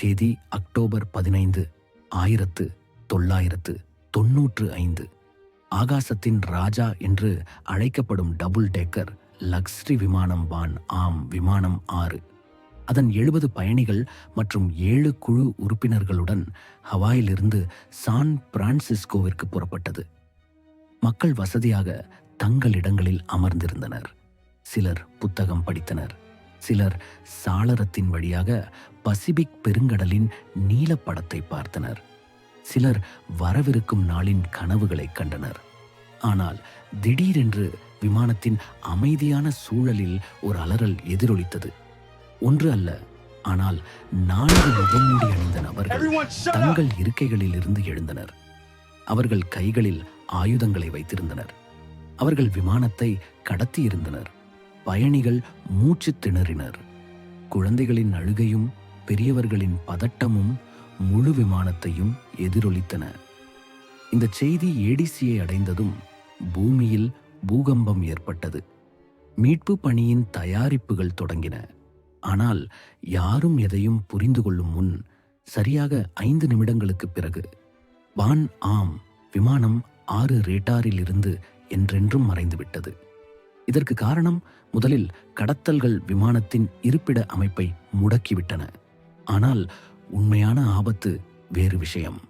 தேதி அக்டோபர் பதினைந்து ஆயிரத்து தொள்ளாயிரத்து தொன்னூற்று ஐந்து. ஆகாசத்தின் ராஜா என்று அழைக்கப்படும் டபுள் டேக்கர் லக்ஸ்ரி விமானம் வான் ஆம் விமானம் ஆறு. அதன் எழுபது பயணிகள் மற்றும் ஏழு குழு உறுப்பினர்களுடன் ஹவாயிலிருந்து சான் பிரான்சிஸ்கோவிற்கு புறப்பட்டது. மக்கள் வசதியாக தங்கள் இடங்களில் அமர்ந்திருந்தனர். சிலர் புத்தகம் படித்தனர். சிலர் சாளரத்தின் வழியாக பசிபிக் பெருங்கடலின் நீலப்படத்தை பார்த்தனர். சிலர் வரவிருக்கும் நாளின் கனவுகளை கண்டனர். ஆனால் திடீரென்று விமானத்தின் அமைதியான சூழலில் ஒரு அலறல் எதிரொலித்தது. ஒன்று அல்ல ஆனால் நான்கு முகமூடி அணிந்த நபர்கள்! தங்கள் இருக்கைகளில் இருந்து எழுந்தனர். அவர்கள் கைகளில் ஆயுதங்களை வைத்திருந்தனர். அவர்கள் விமானத்தை கடத்தியிருந்தனர். பயணிகள் மூச்சு திணறினர். குழந்தைகளின் அழுகையும் பெரியவர்களின் பதட்டமும் முழு விமானத்தையும் எதிரொலித்தன. இந்த செய்தி ஏடிசியை அடைந்ததும் பூமியில் பூகம்பம் ஏற்பட்டது. மீட்பு பணியின் தயாரிப்புகள் தொடங்கின. ஆனால் யாரும் எதையும் புரிந்து கொள்ளும் முன் சரியாக ஐந்து நிமிடங்களுக்குப் பிறகு வான் ஆம் விமானம் ஆறு ரேட்டாரில் இருந்து என்றென்றும் மறைந்துவிட்டது. இதற்கு காரணம் முதலில் கடத்தல்கள் விமானத்தின் இருப்பிட அமைப்பை முடக்கிவிட்டன. ஆனால் உண்மையான ஆபத்து வேறு விஷயம்.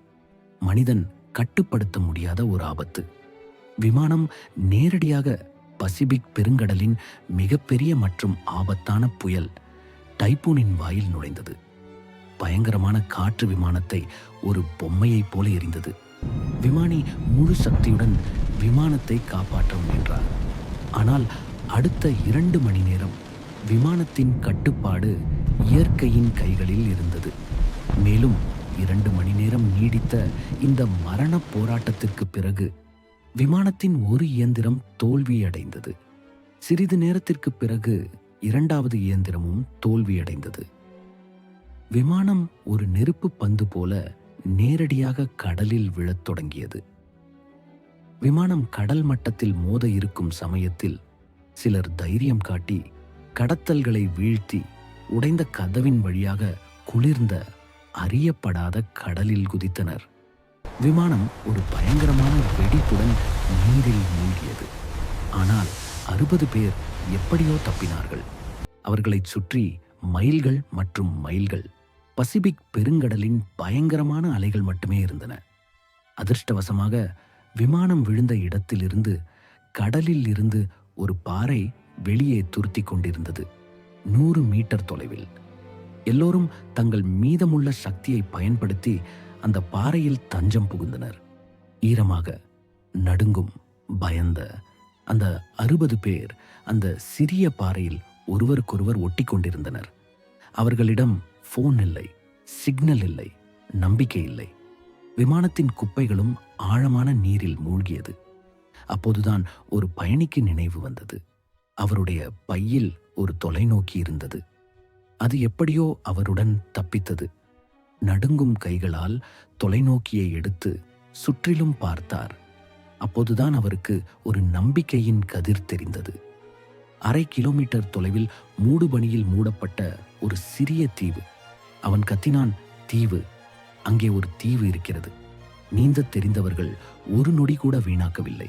மனிதன் கட்டுப்படுத்த முடியாத ஒரு ஆபத்து. விமானம் நேரடியாக பசிபிக் பெருங்கடலின் மிகப்பெரிய மற்றும் ஆபத்தான புயல் டைப்பூனின் வாயில் நுழைந்தது. பயங்கரமான காற்று விமானத்தை ஒரு பொம்மையைப் போல எரிந்தது. விமானி முழு சக்தியுடன் விமானத்தை காப்பாற்ற முயன்றார். ஆனால் அடுத்த இரண்டு மணி நேரம் விமானத்தின் கட்டுப்பாடு இயற்கையின் கைகளில் இருந்தது. மேலும் இரண்டு மணி நேரம் நீடித்த இந்த மரண போராட்டத்திற்கு பிறகு விமானத்தின் ஒரு இயந்திரம் தோல்வியடைந்தது. சிறிது நேரத்திற்கு பிறகு இரண்டாவது இயந்திரமும் தோல்வியடைந்தது. விமானம் ஒரு நெருப்பு பந்து போல நேரடியாக கடலில் விழத் தொடங்கியது. விமானம் கடல் மட்டத்தில் மோத இருக்கும் சமயத்தில் சிலர் தைரியம் காட்டி கடத்தல்களை வீழ்த்தி உடைந்த கதவின் வழியாக குளிர்ந்த அறியப்படாத கடலில் குதித்தனர். விமானம் ஒரு பயங்கரமான வெடிப்புடன் நீரில் மூழ்கியது. ஆனால் அறுபது பேர் எப்படியோ தப்பினார்கள். அவர்களைச் சுற்றி மைல்கள் மற்றும் மைல்கள் பசிபிக் பெருங்கடலின் பயங்கரமான அலைகள் மட்டுமே இருந்தன. அதிர்ஷ்டவசமாக விமானம் விழுந்த இடத்திலிருந்து கடலில் இருந்து ஒரு பாறை வெளியே துருத்தி கொண்டிருந்தது. நூறு மீட்டர் தொலைவில். எல்லோரும் தங்கள் மீதமுள்ள சக்தியை பயன்படுத்தி அந்த பாறையில் தஞ்சம் புகுந்தனர். ஈரமாக நடுங்கும் பயந்த அந்த அறுபது பேர் அந்த சிறிய பாறையில் ஒருவருக்கொருவர் ஒட்டி கொண்டிருந்தனர். அவர்களிடம் ஃபோன் இல்லை சிக்னல் இல்லை நம்பிக்கை இல்லை. விமானத்தின் குப்பைகளும் ஆழமான நீரில் மூழ்கியது. அப்போதுதான் ஒரு பயணிக்கு நினைவு வந்தது. அவருடைய பையில் ஒரு தொலைநோக்கி இருந்தது. அது எப்படியோ அவருடன் தப்பித்தது. நடுங்கும் கைகளால் தொலைநோக்கியை எடுத்து சுற்றிலும் பார்த்தார். அப்போதுதான் அவருக்கு ஒரு நம்பிக்கையின் கதிர் தெரிந்தது. அரை கிலோமீட்டர் தொலைவில் மூடுபனியில் மூடப்பட்ட ஒரு சிறிய தீவு. அவன் கத்தினான் தீவு அங்கே ஒரு தீவு இருக்கிறது. நீந்தத் தெரிந்தவர்கள் ஒரு நொடி கூட வீணாக்கவில்லை.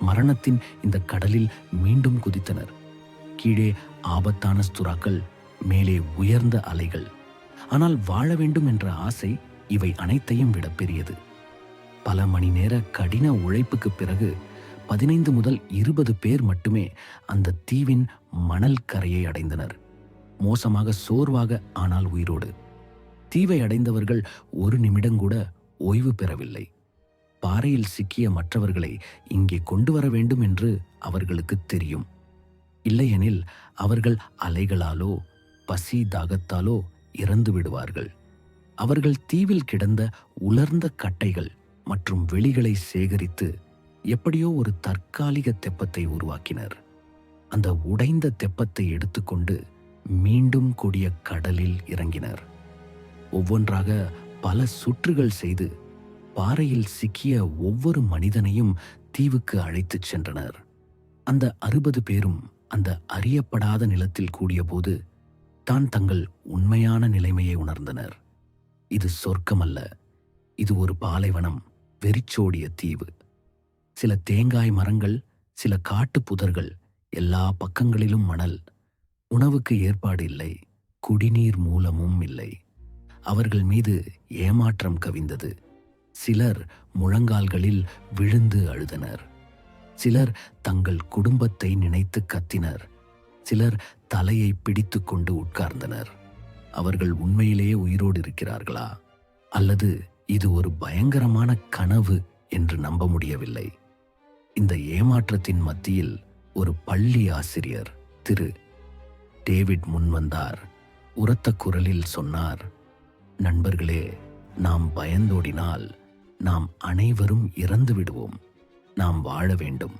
மரணத்தின் இந்த கடலில் மீண்டும் குதித்தனர். கீழே ஆபத்தான ஸ்துராக்கள் மேலே உயர்ந்த அலைகள். ஆனால் வாழ வேண்டும் என்ற ஆசை இவை அனைத்தையும் விட பெரியது. பல மணி நேர கடின உழைப்புக்கு பிறகு பதினைந்து முதல் இருபது பேர் மட்டுமே அந்த தீவின் மணல் கரையை அடைந்தனர். மோசமாக சோர்வாக ஆனால் உயிரோடு. தீவை அடைந்தவர்கள் ஒரு நிமிடங்கூட ஓய்வு பெறவில்லை. பாறையில் சிக்கிய மற்றவர்களை இங்கே கொண்டு வர வேண்டும் என்று அவர்களுக்கு தெரியும். இல்லையெனில் அவர்கள் அலைகளாலோ பசி தாகத்தாலோ இறந்து விடுவார்கள். அவர்கள் தீவில் கிடந்த உலர்ந்த கட்டைகள் மற்றும் வெளிகளை சேகரித்து எப்படியோ ஒரு தற்காலிக தெப்பத்தை உருவாக்கினர். அந்த உடைந்த தெப்பத்தை எடுத்துக்கொண்டு மீண்டும் கொடிய கடலில் இறங்கினர். ஒவ்வொன்றாக பல சுற்றுகள் செய்து பாறையில் சிக்கிய ஒவ்வொரு மனிதனையும் தீவுக்கு அழைத்துச் சென்றனர். அந்த அறுபது பேரும் அந்த அறியப்படாத நிலத்தில் கூடியபோது தான் தங்கள் உண்மையான நிலைமையை உணர்ந்தனர். இது சொர்க்கமல்ல இது ஒரு பாலைவனம் வெறிச்சோடிய தீவு. சில தேங்காய் மரங்கள் சில காட்டு புதர்கள் எல்லா பக்கங்களிலும் மணல். உணவுக்கு ஏற்பாடு இல்லை குடிநீர் மூலமும் இல்லை. அவர்கள் மீது ஏமாற்றம் கவிந்தது. சிலர் முழங்கால்களில் விழுந்து அழுதனர். சிலர் தங்கள் குடும்பத்தை நினைத்து கத்தினர். சிலர் தலையை பிடித்து கொண்டு உட்கார்ந்தனர். அவர்கள் உண்மையிலேயே உயிரோடு இருக்கிறார்களா? அல்லது இது ஒரு பயங்கரமான கனவு என்று நம்ப முடியவில்லை? இந்த ஏமாற்றத்தின் மத்தியில் ஒரு பள்ளி ஆசிரியர் திரு டேவிட் முன்வந்தார். உரத்த குரலில் சொன்னார் நண்பர்களே நாம் பயந்தோடினால் நாம் அனைவரும் இறந்து விடுவோம். நாம் வாழ வேண்டும்.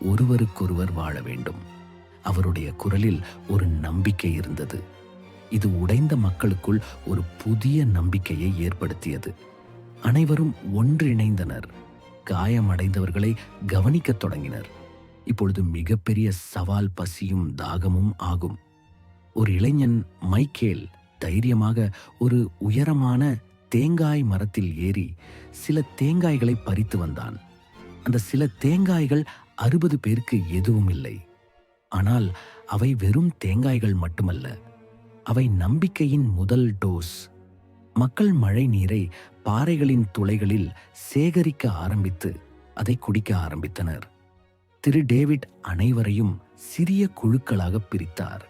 ஒருவருக்கொருவர் வாழ வேண்டும். அவருடைய குரலில் ஒரு நம்பிக்கை இருந்தது. இது உடைந்த மக்களுக்குள் ஒரு புதிய நம்பிக்கையை ஏற்படுத்தியது. அனைவரும் ஒன்றிணைந்தனர் காயமடைந்தவர்களை கவனிக்கத் தொடங்கினர். இப்பொழுது மிகப்பெரிய சவால் பசியும் தாகமும் ஆகும். ஒரு இளைஞன் மைக்கேல் தைரியமாக ஒரு உயரமான தேங்காய் மரத்தில் ஏறி சில தேங்காய்களை பறித்து வந்தான். அந்த சில தேங்காய்கள் அறுபது பேருக்கு எதுவும் இல்லை. ஆனால் அவை வெறும் தேங்காய்கள் மட்டுமல்ல. அவை நம்பிக்கையின் முதல் டோஸ். மக்கள் மழை நீரை பாறைகளின் துளைகளில் சேகரிக்க ஆரம்பித்து அதை குடிக்க ஆரம்பித்தனர். திரு டேவிட் அனைவரையும் சிறிய குழுக்களாக பிரித்தார்.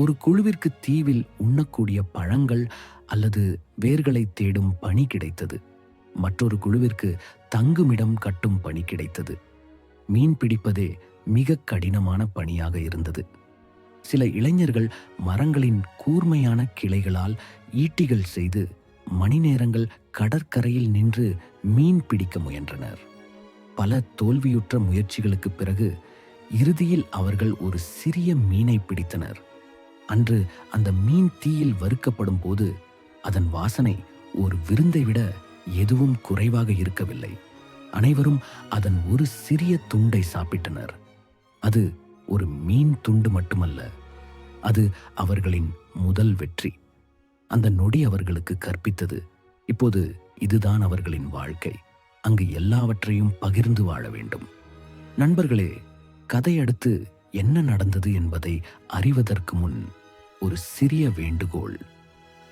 ஒரு குழுவிற்கு தீவில் உண்ணக்கூடிய பழங்கள் அல்லது வேர்களை தேடும் பணி கிடைத்தது. மற்றொரு குழுவிற்கு தங்குமிடம் கட்டும் பணி கிடைத்தது. மீன் பிடிப்பதே மிக கடினமான பணியாக இருந்தது. சில இளைஞர்கள் மரங்களின் கூர்மையான கிளைகளால் ஈட்டிகள் செய்து மணி நேரங்கள் கடற்கரையில் நின்று மீன் பிடிக்க முயன்றனர். பல தோல்வியுற்ற முயற்சிகளுக்குப் பிறகு இறுதியில் அவர்கள் ஒரு சிறிய மீனை பிடித்தனர். அன்று அந்த மீன் தீயில் வறுக்கப்படும் போது அதன் வாசனை ஒரு விருந்தை விட எதுவும் குறைவாக இருக்கவில்லை. அனைவரும் அதன் ஒரு சிறிய துண்டை சாப்பிட்டனர். அது ஒரு மீன் துண்டு மட்டுமல்ல அது அவர்களின் முதல் வெற்றி. அந்த நொடி அவர்களுக்கு கற்பித்தது. இப்போது இதுதான் அவர்களின் வாழ்க்கை. அங்கு எல்லாவற்றையும் பகிர்ந்து வாழ வேண்டும். நண்பர்களே கதை அடுத்து என்ன நடந்தது என்பதை அறிவதற்கு முன் ஒரு சிறிய வேண்டுகோள்.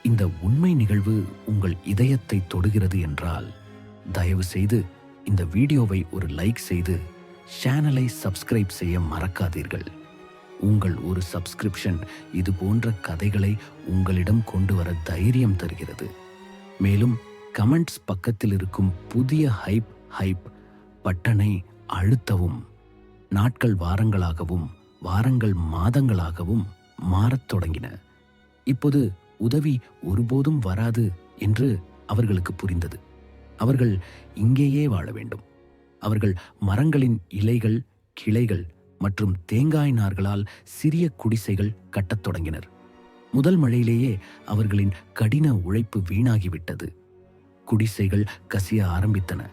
இந்த உண்மை நிகழ்வு உங்கள் இதயத்தை தொடுகிறது என்றால் தயவு செய்து இந்த வீடியோவை ஒரு லைக் செய்து சேனலை சப்ஸ்கிரைப் செய்ய மறக்காதீர்கள். உங்கள் ஒரு சப்ஸ்கிரிப்ஷன் இது போன்ற கதைகளை உங்களிடம் கொண்டு வர தைரியம் தருகிறது. மேலும் கமெண்ட்ஸ் பக்கத்தில் இருக்கும் புதிய ஹைப் ஹைப் பட்டனை அழுத்தவும் நாட்கள் வாரங்களாகவும் வாரங்கள் மாதங்களாகவும் மாறத் தொடங்கின. இப்போது உதவி ஒருபோதும் வராது என்று அவர்களுக்கு புரிந்தது. அவர்கள் இங்கேயே வாழ வேண்டும். அவர்கள் மரங்களின் இலைகள் கிளைகள் மற்றும் தேங்காய் நார்களால் சிறிய குடிசைகள் கட்டத் தொடங்கினர். முதல் மழையிலேயே அவர்களின் கடின உழைப்பு வீணாகிவிட்டது. குடிசைகள் கசிய ஆரம்பித்தன.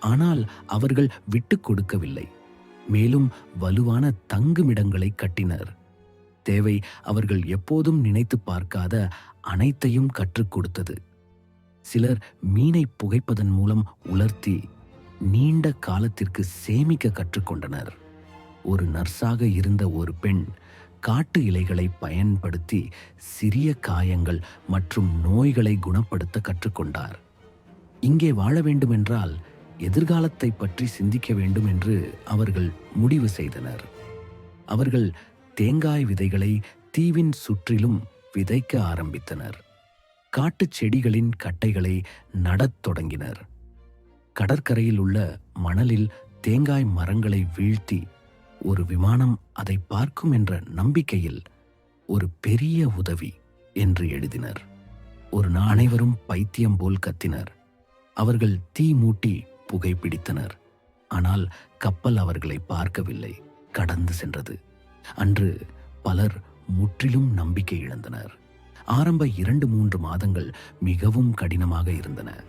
ஆனால் அவர்கள் விட்டுக் கொடுக்கவில்லை. மேலும் வலுவான தங்குமிடங்களை கட்டினர். தேவை அவர்கள் எப்போதும் நினைத்து பார்க்காத அனைத்தையும் கற்றுக் கொடுத்தது. சிலர் மீனை புகைப்பதன் மூலம் உலர்த்தி நீண்ட காலத்திற்கு சேமிக்க கற்றுக்கொண்டனர் ஒரு நர்ஸாக இருந்த ஒரு பெண் காட்டு இலைகளை பயன்படுத்தி சிறிய காயங்கள் மற்றும் நோய்களை குணப்படுத்த கற்றுக்கொண்டார் இங்கே வாழ வேண்டுமென்றால் எதிர்காலத்தை பற்றி சிந்திக்க வேண்டும் என்று அவர்கள் முடிவு செய்தனர். அவர்கள் தேங்காய் விதைகளை தீவின் சுற்றிலும் விதைக்க ஆரம்பித்தனர். காட்டுச் செடிகளின் கட்டைகளை நடத் தொடங்கினர். கடற்கரையில் உள்ள மணலில் தேங்காய் மரங்களை வீழ்த்தி ஒரு விமானம் அதை பார்க்கும் என்ற நம்பிக்கையில் ஒரு பெரிய உதவி என்று எழுதினர். ஒரு அனைவரும் பைத்தியம் போல் கத்தினர். அவர்கள் தீ மூட்டி புகைப்பிடித்தனர் ஆனால் கப்பல் அவர்களை பார்க்கவில்லை. கடந்து சென்றது. அன்று பலர் முற்றிலும் நம்பிக்கை இழந்தனர். ஆரம்ப இரண்டு மூன்று மாதங்கள் மிகவும் கடினமாக இருந்தன.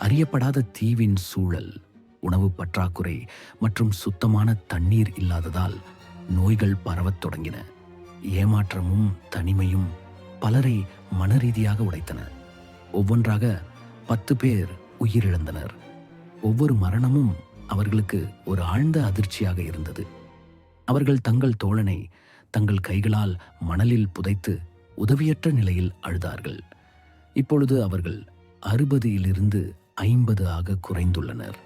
அறியப்படாத தீவின் சூழல் உணவு பற்றாக்குறை மற்றும் சுத்தமான தண்ணீர் இல்லாததால் நோய்கள் பரவத் தொடங்கின. ஏமாற்றமும் தனிமையும் பலரை மனரீதியாக உடைத்தன. ஒவ்வொன்றாக பத்து பேர் உயிரிழந்தனர். ஒவ்வொரு மரணமும் அவர்களுக்கு ஒரு ஆழ்ந்த அதிர்ச்சியாக இருந்தது. அவர்கள் தங்கள் தோழனை தங்கள் கைகளால் மணலில் புதைத்து உதவியற்ற நிலையில் அழுதார்கள். இப்பொழுது அவர்கள் அறுபதிலிருந்து ஐம்பது ஆக குறைந்துள்ளனர்.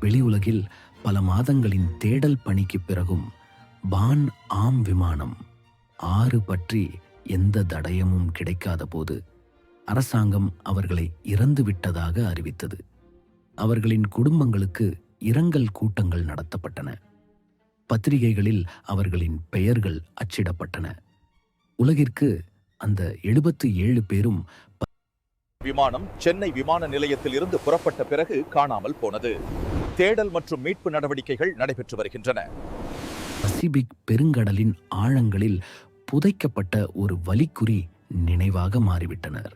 வெளி உலகில் பல மாதங்களின் தேடல் பணிக்கு பிறகும் பான் ஆம் விமானம் ஆறு பற்றி எந்த தடயமும் கிடைக்காத போது அரசாங்கம் அவர்களை இறந்து விட்டதாக அறிவித்தது. அவர்களின் குடும்பங்களுக்கு இரங்கல் கூட்டங்கள் நடத்தப்பட்டன. பத்திரிகைகளில் அவர்களின் பெயர்கள் அச்சிடப்பட்டன. உலகிற்கு அந்த எழுபத்து ஏழு பேரும் விமானம் சென்னை விமான நிலையத்தில் இருந்து புறப்பட்ட பிறகு காணாமல் போனது. தேடல் மற்றும் மீட்பு நடவடிக்கைகள் நடைபெற்று வருகின்றன. பசிபிக் பெருங்கடலின் ஆழங்களில் புதைக்கப்பட்ட ஒரு வலிக்குறி நினைவாக மாறிவிட்டனர்.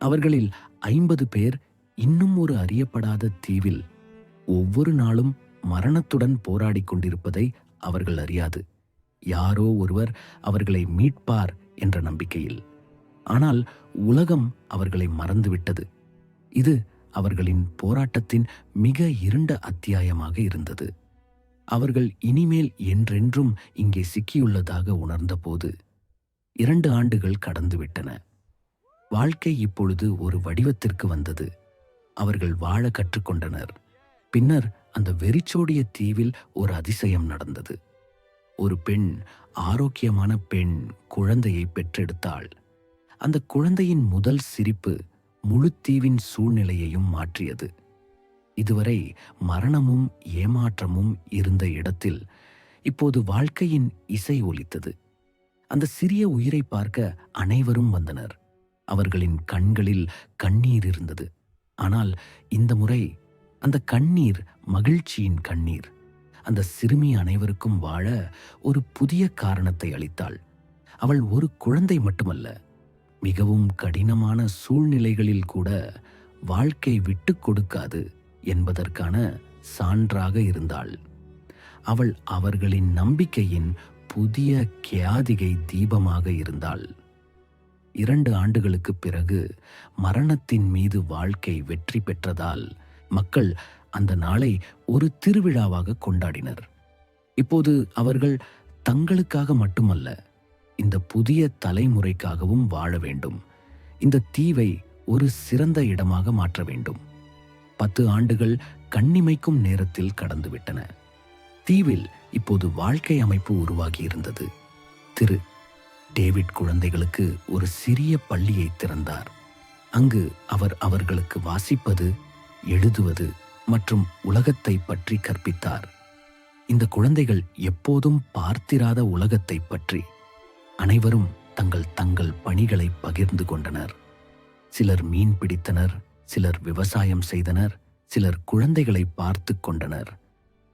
அவர்களில் ஐம்பது பேர் இன்னும் ஒரு அறியப்படாத தீவில் ஒவ்வொரு நாளும் மரணத்துடன் போராடிக் கொண்டிருப்பதை அவர்கள் அறியாது. யாரோ ஒருவர் அவர்களை மீட்பார் என்ற நம்பிக்கையில். ஆனால் உலகம் அவர்களை மறந்துவிட்டது. இது அவர்களின் போராட்டத்தின் மிக இருண்ட அத்தியாயமாக இருந்தது. அவர்கள் இனிமேல் என்றென்றும் இங்கே சிக்கியுள்ளதாக உணர்ந்தபோது இரண்டு ஆண்டுகள் கடந்துவிட்டன. வாழ்க்கை இப்பொழுது ஒரு வடிவத்திற்கு வந்தது. அவர்கள் வாழ கற்றுக்கொண்டனர். பின்னர் அந்த வெறிச்சோடிய தீவில் ஒரு அதிசயம் நடந்தது. ஒரு பெண் ஆரோக்கியமான பெண் குழந்தையை பெற்றெடுத்தாள். அந்த குழந்தையின் முதல் சிரிப்பு முழு தீவின் சூழ்நிலையையும் மாற்றியது. இதுவரை மரணமும் ஏமாற்றமும் இருந்த இடத்தில் இப்போது வாழ்க்கையின் இசை ஒலித்தது. அந்த சிறிய உயிரை பார்க்க அனைவரும் வந்தனர். அவர்களின் கண்களில் கண்ணீர் இருந்தது. ஆனால் இந்த முறை அந்த கண்ணீர் மகிழ்ச்சியின் கண்ணீர். அந்த சிறுமி அனைவருக்கும் வாழ ஒரு புதிய காரணத்தை அளித்தாள். அவள் ஒரு குழந்தை மட்டுமல்ல மிகவும் கடினமான சூழ்நிலைகளில் கூட வாழ்க்கை விட்டுக் கொடுக்காது என்பதற்கான சான்றாக இருந்தாள். அவள் அவர்களின் நம்பிக்கையின் புதிய கியாதிகை தீபமாக இருந்தாள். இரண்டு ஆண்டுகளுக்குப் பிறகு மரணத்தின் மீது வாழ்க்கை வெற்றி பெற்றதால் மக்கள் அந்த நாளை ஒரு திருவிழாவாக கொண்டாடினர். இப்போது அவர்கள் தங்களுக்காக மட்டுமல்ல இந்த புதிய தலைமுறைக்காகவும் வாழ வேண்டும். இந்த தீவை ஒரு சிறந்த இடமாக மாற்ற வேண்டும். பத்து ஆண்டுகள் கண்ணிமைக்கும் நேரத்தில் கடந்துவிட்டன. தீவில் இப்போது வாழ்க்கை அமைப்பு உருவாகி இருந்தது. திரு. டேவிட் குழந்தைகளுக்கு ஒரு சிறிய பள்ளியை திறந்தார். அங்கு அவர் அவர்களுக்கு வாசிப்பது எழுதுவது மற்றும் உலகத்தை பற்றி கற்பித்தார். இந்த குழந்தைகள் எப்போதும் பார்த்திராத உலகத்தை பற்றி. அனைவரும் தங்கள் தங்கள் பணிகளை பகிர்ந்து கொண்டனர். சிலர் மீன் பிடித்தனர் சிலர் விவசாயம் செய்தனர் சிலர் குழந்தைகளை பார்த்து கொண்டனர்.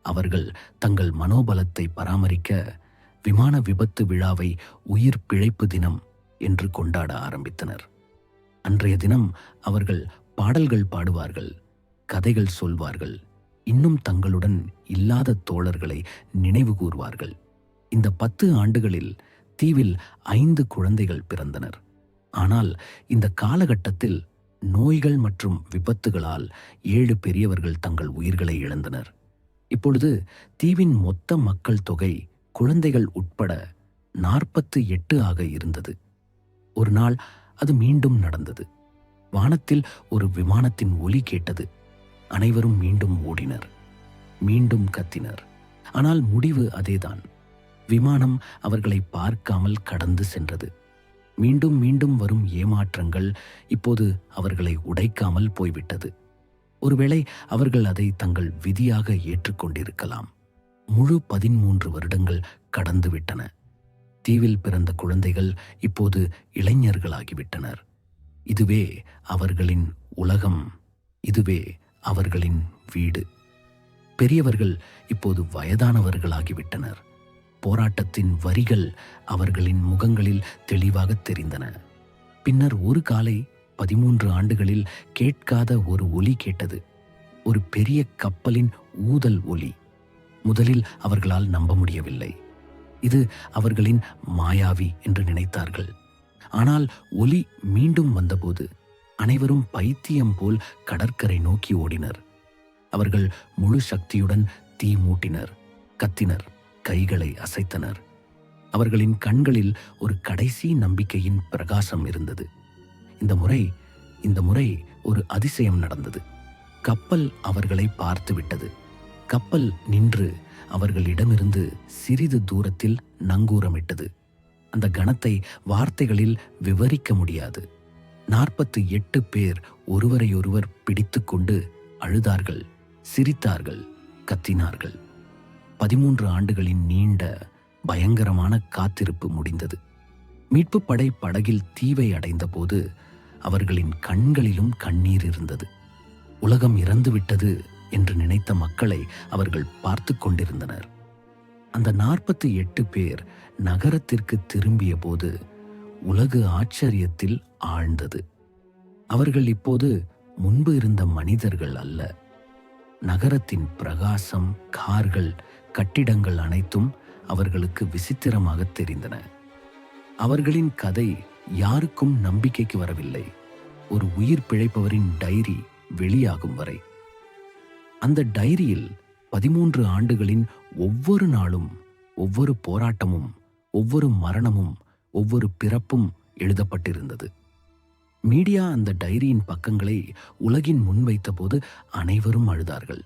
அவர்கள் தங்கள் மனோபலத்தை பராமரிக்க விமான விபத்து விழாவை உயிர் பிழைப்பு தினம் என்று கொண்டாட ஆரம்பித்தனர். அன்றைய தினம் அவர்கள் பாடல்கள் பாடுவார்கள். கதைகள் சொல்வார்கள். இன்னும் தங்களுடன் இல்லாத தோழர்களை நினைவு கூர்வார்கள். இந்த பத்து ஆண்டுகளில் தீவில் ஐந்து குழந்தைகள் பிறந்தனர். ஆனால் இந்த காலகட்டத்தில் நோய்கள் மற்றும் விபத்துகளால் ஏழு பெரியவர்கள் தங்கள் உயிர்களை இழந்தனர். இப்பொழுது தீவின் மொத்த மக்கள் தொகை குழந்தைகள் உட்பட நாற்பத்து எட்டு ஆக இருந்தது. ஒரு நாள் அது மீண்டும் நடந்தது. வானத்தில் ஒரு விமானத்தின் ஒலி கேட்டது. அனைவரும் மீண்டும் ஓடினர். மீண்டும் கத்தினர். ஆனால் முடிவு அதேதான். விமானம் அவர்களை பார்க்காமல் கடந்து சென்றது. மீண்டும் மீண்டும் வரும் ஏமாற்றங்கள் இப்போது அவர்களை உடைக்காமல் போய்விட்டது. ஒருவேளை அவர்கள் அதை தங்கள் விதியாக ஏற்றுக்கொண்டிருக்கலாம். முழு பதிமூன்று வருடங்கள் கடந்துவிட்டன. தீவில் பிறந்த குழந்தைகள் இப்போது இளைஞர்களாகிவிட்டனர். இதுவே அவர்களின் உலகம். இதுவே அவர்களின் வீடு. பெரியவர்கள் இப்போது வயதானவர்களாகிவிட்டனர். போராட்டத்தின் வரிகள் அவர்களின் முகங்களில் தெளிவாக தெரிந்தன. பின்னர் ஒரு காலை பதிமூன்று ஆண்டுகளில் கேட்காத ஒரு ஒலி கேட்டது. ஒரு பெரிய கப்பலின் ஊதல் ஒலி. முதலில் அவர்களால் நம்ப முடியவில்லை. இது அவர்களின் மாயாவி என்று நினைத்தார்கள். ஆனால் ஒலி மீண்டும் வந்தபோது அனைவரும் பைத்தியம் போல் கடற்கரை நோக்கி ஓடினர். அவர்கள் முழு சக்தியுடன் தீ மூட்டினர் கத்தினர் கைகளை அசைத்தனர். அவர்களின் கண்களில் ஒரு கடைசி நம்பிக்கையின் பிரகாசம் இருந்தது. இந்த முறை இந்த முறை ஒரு அதிசயம் நடந்தது. கப்பல் அவர்களை பார்த்து விட்டது. கப்பல் நின்று அவர்களிடமிருந்து சிறிது தூரத்தில் நங்கூரமிட்டது. அந்த கணத்தை வார்த்தைகளில் விவரிக்க முடியாது. நாற்பத்து எட்டு பேர் ஒருவரையொருவர் பிடித்துக்கொண்டு அழுதார்கள் சிரித்தார்கள் கத்தினார்கள். பதிமூன்று ஆண்டுகளின் நீண்ட பயங்கரமான காத்திருப்பு முடிந்தது. மீட்புப் படை படகில் தீவை அடைந்தபோது அவர்களின் கண்களிலும் கண்ணீர் இருந்தது. உலகம் இறந்துவிட்டது என்று நினைத்த மக்களை அவர்கள் பார்த்து கொண்டிருந்தனர். அந்த நாற்பத்தி எட்டு பேர் நகரத்திற்கு திரும்பிய போது உலகு ஆச்சரியத்தில் ஆழ்ந்தது. அவர்கள் இப்போது முன்பு இருந்த மனிதர்கள் அல்ல. நகரத்தின் பிரகாசம் கார்கள் கட்டிடங்கள் அனைத்தும் அவர்களுக்கு விசித்திரமாக தெரிந்தன. அவர்களின் கதை யாருக்கும் நம்பிக்கைக்கு வரவில்லை. ஒரு உயிர் பிழைப்பவரின் டைரி வெளியாகும் வரை. அந்த டைரியில் பதிமூன்று ஆண்டுகளின் ஒவ்வொரு நாளும் ஒவ்வொரு போராட்டமும் ஒவ்வொரு மரணமும் ஒவ்வொரு பிறப்பும் எழுதப்பட்டிருந்தது. மீடியா அந்த டைரியின் பக்கங்களை உலகின் முன்வைத்தபோது அனைவரும் அழுதார்கள்.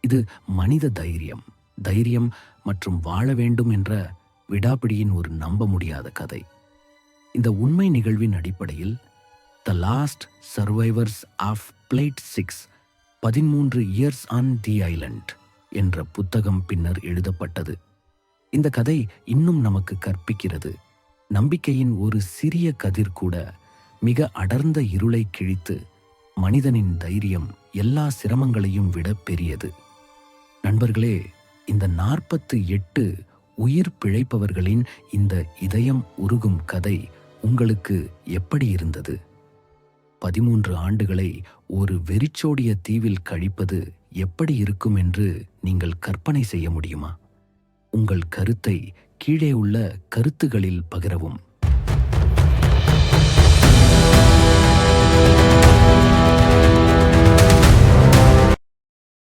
இது மனித தைரியம். தைரியம் மற்றும் வாழ வேண்டும் என்ற விடாப்பிடியின் ஒரு நம்ப முடியாத கதை. இந்த உண்மை நிகழ்வின் அடிப்படையில் the last survivors of plate six பதிமூன்று இயர்ஸ் ஆன் தி ஐலண்ட் என்ற புத்தகம் பின்னர் எழுதப்பட்டது. இந்த கதை இன்னும் நமக்கு கற்பிக்கிறது. நம்பிக்கையின் ஒரு சிறிய கதிர் கூட மிக அடர்ந்த இருளை கிழித்து மனிதனின் தைரியம் எல்லா சிரமங்களையும் விட பெரியது. நண்பர்களே இந்த நாற்பத்து எட்டு உயிர் பிழைப்பவர்களின் இந்த இதயம் உருகும் கதை உங்களுக்கு எப்படி இருந்தது? பதிமூன்று ஆண்டுகளை ஒரு வெறிச்சோடிய தீவில் கழிப்பது எப்படி இருக்கும் என்று நீங்கள் கற்பனை செய்ய முடியுமா? உங்கள் கருத்தை கீழே உள்ள கருத்துகளில் பகிரவும்.